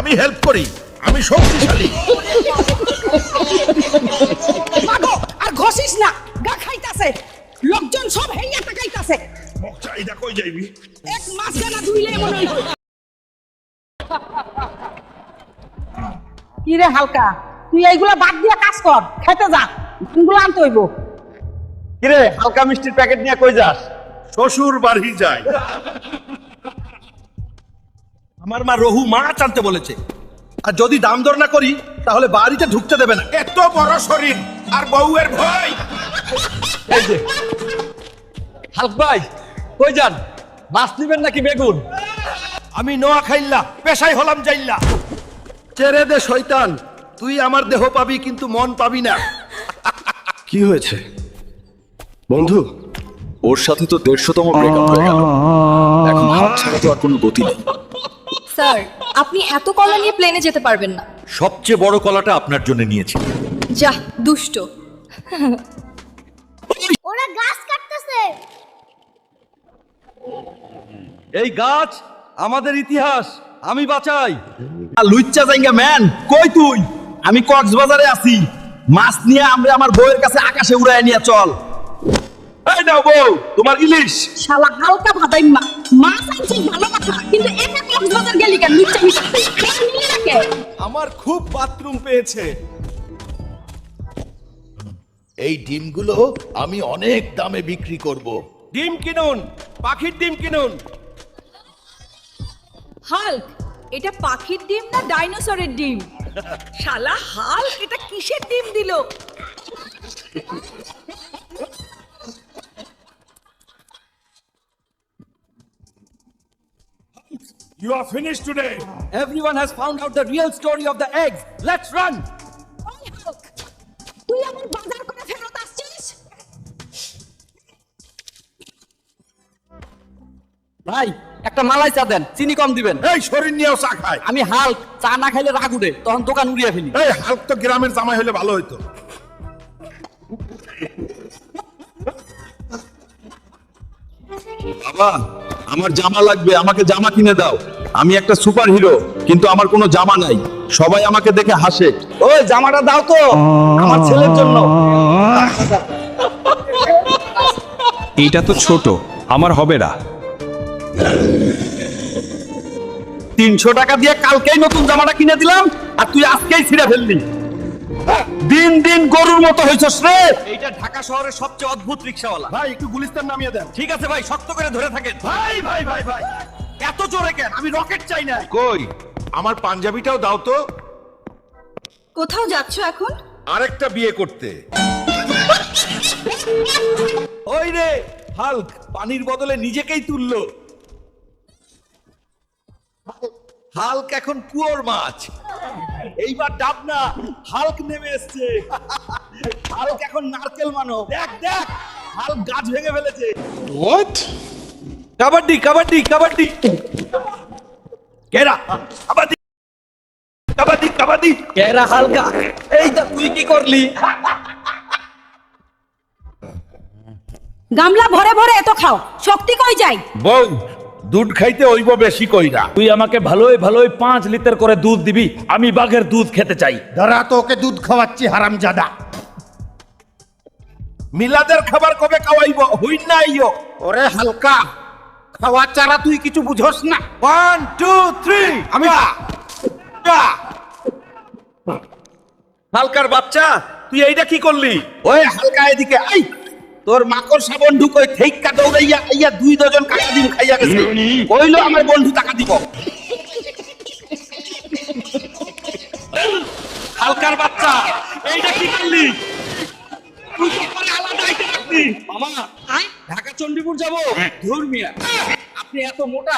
আমি হেল্প করি আমি শক্তিশালী। মাগো আর ঘষিস না গা খাইতাছে। লোকজন সব হেইয়া তাকাইতাছে। মক চাহিদা কই যাইবি। এক মাস গানা ধুইলে মনে হইব কি রে হালকা তুই এইগুলা বাদ দিয়া কাজ কর খেতে যা এগুলো আনতে হইব? কিরে হালকা মিষ্টির প্যাকেট নিয়ে কই যাস? শ্বশুর বাড়ি যায় আমার মা রহু মাছ আনতে বলেছে। আর যদি দাম দর না করি তাহলে বাড়িতে ঢুকতে দেবে না। এত বড় শরীর আর বউয়ের ভয়। এই যে হালক ভাই কই যান? মাছ নিবেন নাকি বেগুন? আমি নোয়া খাইল্লা পেশাই হলাম যাইল্লা ছেড়ে দে শয়তান। তুই আমার দেহ পাবি কিন্তু মন পাবি না। কি হয়েছে? বন্ধু ওর সাথে তো দেড়শোতম ব্রেকআপ হয়ে গেল। এখন হাত ছাড়া তো আর কোনো গতি নেই। স্যার আপনি এত কলা নিয়ে প্লেনে যেতে পারবেন না। সবচেয়ে বড় কলাটা আপনার জন্য নিয়েছি। যা দুষ্ট। ওরা গাছ কাটতেছে। এই গাছ আমাদের ইতিহাস আমি বাঁচাই। লুচ্চা জাইঙ্গা ম্যান কই তুই? আমি কক্সবাজারে আছি। মাছ নিয়ে আমরা আমার বউয়ের কাছে আকাশে উড়ায় নিয়ে চল। এই নাও বউ তোমার ইলিশ। শালা হালকা ভাদাই মা মাছ ভালো কথা। কিন্তু একা কক্সবাজার গেলি কেন? লুচ্চা মিশা আমার খুব বাথরুম পেয়েছে। এই ডিমগুলো আমি অনেক দামে বিক্রি করব। ডিম কিনুন পাখির ডিম কিনুন। হাল্ক এটা পাখির ডিম না ডাইনোসরের ডিম? শালা হাল্ক এটা কিসের ডিম দিল? You are finish today. Of the eggs let's run ওই তুই এমন বাজার করে ফেরত আসছিস ভাই একটা মালাই চা দেন চিনি কম দিবেন। এই শরীর নিয়েও চা খায় আমি হাল্ক চা না খাইলে রাগ উঠে তখন দোকান উড়িয়ে ফেলি। এই হালক তো গ্রামের জামাই হলে ভালো হইতো। বাবা আমার জামা লাগবে আমাকে জামা কিনে দাও। আমি একটা সুপার হিরো কিন্তু আমার কোনো জামা নাই। সবাই আমাকে দেখে হাসে। ওই জামাটা দাও তো আমার ছেলের জন্য। এটা তো ছোট আমার হবে না। তিনশো টাকা দিয়ে কালকেই নতুন জামাটা কিনে দিলাম আর তুই আজকেই ছিঁড়ে ফেললি। দিন দিন গরুর মতো হয়েছস রে। এইটা ঢাকা শহরের সবচেয়ে অদ্ভুত রিক্সাওয়ালা। ভাই একটু গুলিস্তান নামিয়ে দেন। ঠিক আছে ভাই শক্ত করে ধরে থাকেন। ভাই ভাই ভাই ভাই। এত জোরে কেন? আমি রকেট চাই না। কই? আমার পাঞ্জাবিটাও দাও তো। কোথাও যাচ্ছ এখন? আরেকটা বিয়ে করতে। ওই রে হাল্ক পানির বদলে নিজেকেই তুললো। হাল্ক এখন কুয়োর মাছ। এইবার ডাব না হাল্ক নেমে এসছে। হাল্ক এখন নারকেল মানো দেখ দেখ হাল্ক গাছ ভেঙে ফেলেছে। হোয়াট কাবাডি কাবাডি কাবাডি কেরা? কাবাডি কাবাডি কাবাডি কেরা হালকা? এই তো তুই কি করলি? গামলা ভরে ভরে এত খাও। শক্তি কই যায়? বউ দুধ খাইতে ওইব বেশি কইরা। তুই আমাকে ভালোই ভালোই পাঁচ লিটার করে দুধ দিবি আমি বাঘের দুধ খেতে চাই। ধরা তো ওকে দুধ খাওয়াচ্ছি হারামজাদা। মিলাদের খাবার কবে খাওয়াইব? হই না আইও ওরে হালকা খাওয়া চারা তুই কিছু বুঝোস না। ওয়ান টু থ্রি আমি হালকার বাচ্চা তুই এইটা কি করলি? ওই হালকা এদিকে আই! তোর মাকড় সাবন ঢুকই থেইকা দৌড়াইয়া আইয়া দুই ডজন কাকা ডিম খাইয়া গেছে। কইলো আমার বন্ধু টাকা দিব। হালকার বাচ্চা এইটা কি করলি? তুই তো পরে আলাদা আইতে পারতি মামা ঢাকা চণ্ডীপুর যাব? ধর্মিয়া আপনি এত মোটা।